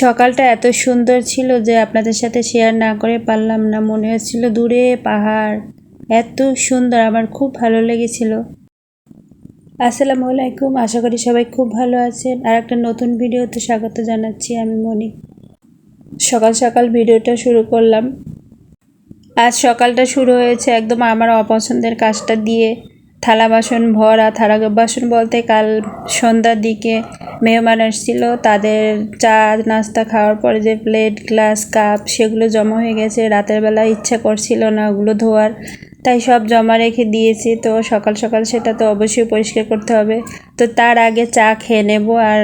সকালটা এত সুন্দর ছিল যে আপনাদের সাথে শেয়ার না করে পারলাম না। মনে হচ্ছিল দূরে পাহাড়। এত সুন্দর, আমার খুব ভালো লেগেছিল। আসসালামু আলাইকুম, আশা করি সবাই খুব ভালো আছেন। আর একটা নতুন ভিডিওতে স্বাগত জানাচ্ছি আমি মনি। সকাল সকাল ভিডিওটা শুরু করলাম। আজ সকালটা শুরু হয়েছে একদম আমার অপছন্দের কাজটা দিয়ে। থালা বাসন ভরা, থালা বাসন বলতে কাল সন্ধ্যার দিকে মেহমান এসেছিল তাদের চা, নাস্তা খাওয়ার পরে যে প্লেট গ্লাস কাপ সেগুলো জমা হয়ে গেছে, রাতের বেলা ইচ্ছা করছিল না ওগুলো ধোয়ার, তাই সব জমা রেখে দিয়েছি, তো সকাল সকাল সেটা তো অবশ্যই পরিষ্কার করতে হবে। তো তার আগে চা খেয়ে নেব আর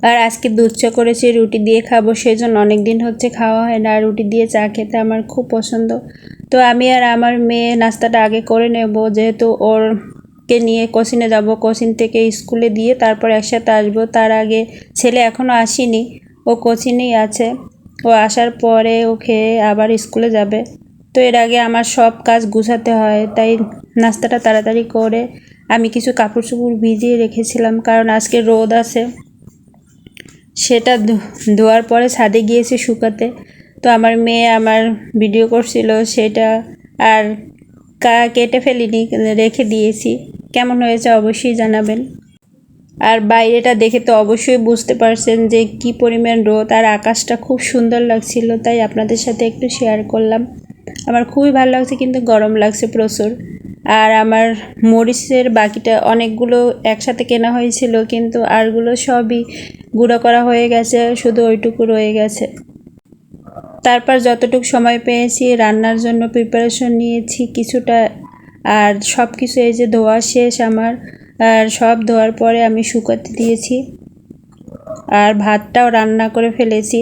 আর আজকে দুধ চা করেছি, রুটি দিয়ে খাব সেই জন্য অনেক দিন হচ্ছে খাওয়া হয় না। আর রুটি দিয়ে চা খেতে আমার খুব পছন্দ। তো আমি আর আমার মেয়ে নাস্তাটা আগে করে নেব, যেহেতু ওর কে নিয়ে কোচিনে যাব। কোচিন থেকে স্কুলে দিয়ে তারপর একসাথে আসব। তার আগে ছেলে এখনও আসেনি, ও কোচিনেই আছে। ও আসার পরে ও খেয়ে আবার স্কুলে যাবে। তো এর আগে আমার সব কাজ গুছাতে হয়, তাই নাস্তাটা তাড়াতাড়ি করে আমি কিছু কাপড় চোপড় ভিজিয়ে রেখেছিলাম, কারণ আজকে রোদ আছে। সেটা ধোয়ার পরে ছাদে গিয়েছে শুকাতে। তো আমার মেয়ে আমার ভিডিও করছিল সেটা আর কা, কেটে ফেলিনি, রেখে দিয়েছি। কেমন হয়েছে অবশ্যই জানাবেন। আর বাইরেটা দেখে তো অবশ্যই বুঝতে পারছেন যে কি পরিমাণ রোদ আর আকাশটা খুব সুন্দর লাগছিল, তাই আপনাদের সাথে একটু শেয়ার করলাম। আমার খুবই ভালো লাগছে, কিন্তু গরম লাগছে প্রচুর। আর আমার মরিচের বাকিটা অনেকগুলো একসাথে কেনা হয়েছিল, কিন্তু আরগুলো সবই গুঁড়ো করা হয়ে গেছে, শুধু ওইটুকু রয়ে গেছে। তারপর যতটুকু সময় পেয়েছি রান্নার জন্য প্রিপারেশন নিয়েছি কিছুটা, আর সব কিছু এই যে ধোয়া শেষ আমার, আর সব ধোয়ার পরে আমি শুকাতে দিয়েছি। আর ভাতটাও রান্না করে ফেলেছি।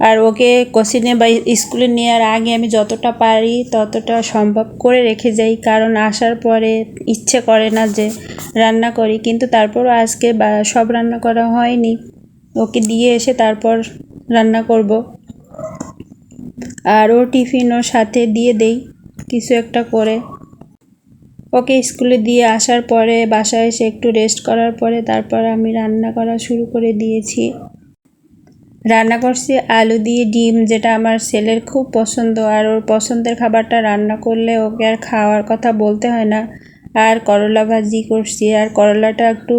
আর ওকে কোচিনে বা স্কুলে নেওয়ার আগে আমি যতটা পারি ততটা সম্ভব করে রেখে যাই। কারণ আসার পরে ইচ্ছে করে না যে রান্না করি। কিন্তু তারপরও আজকে বা সব রান্না করা হয়নি। ওকে দিয়ে এসে তারপর রান্না করব। আর ও টিফিনও সাথে দিয়ে দেই কিছু একটা করে। ওকে স্কুলে দিয়ে আসার পরে বাসায় এসে একটু রেস্ট করার পরে তারপর আমি রান্না করা শুরু করে দিয়েছি। রান্না করছি আলু দিয়ে ডিম, যেটা আমার ছেলের খুব পছন্দ। আর ওর পছন্দের খাবারটা রান্না করলে ওকে আর খাওয়ার কথা বলতে হয় না। আর করলা ভাজি করছি। আর করলাটা একটু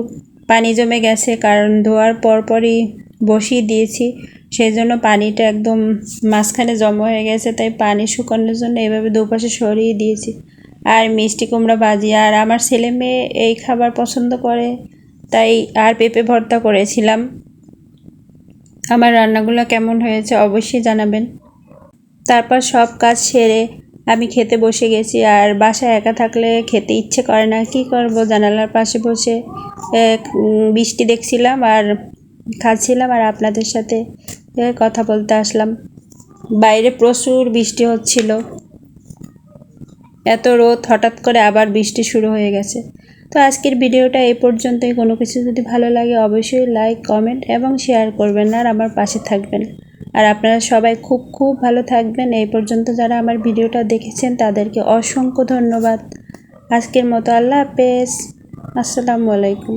পানি জমে গেছে, কারণ ধোয়ার পরপরই বসিয়ে দিয়েছি। সেই জন্য পানিটা একদম মাঝখানে জমা হয়ে গেছে, তাই পানি শুকানোর জন্য এভাবে দুপাশে সরিয়ে দিয়েছি। আর মিষ্টি কুমড়া ভাজি। আর আমার ছেলে মেয়ে এই খাবার পছন্দ করে, তাই আর পেঁপে ভর্তা করেছিলাম। আমার রান্নাগুলো কেমন হয়েছে অবশ্যই জানাবেন। তারপর সব কাজ সেরে আমি খেতে বসে গেছি আর বাসায় একা থাকলে খেতে ইচ্ছে করে না। কি করব? জানালার পাশে বসে বৃষ্টি দেখছিলাম আর খাচ্ছিলাম আর আপনাদের সাথে কথা বলতে আসলাম। বাইরে প্রচুর বৃষ্টি হচ্ছিল। এত রোদ, হঠাৎ করে আবার বৃষ্টি শুরু হয়ে গেছে। তো আজকের ভিডিওটা এই পর্যন্তই। কোনো কিছু যদি ভালো লাগে অবশ্যই লাইক কমেন্ট এবং শেয়ার করবেন আর আমার পাশে থাকবেন। আর আপনারা সবাই খুব খুব ভালো থাকবেন। এই পর্যন্ত যারা আমার ভিডিওটা দেখেছেন তাদেরকে অসংখ্য ধন্যবাদ। আজকের মতো আল্লাহ হাফেজ। আসসালামু আলাইকুম।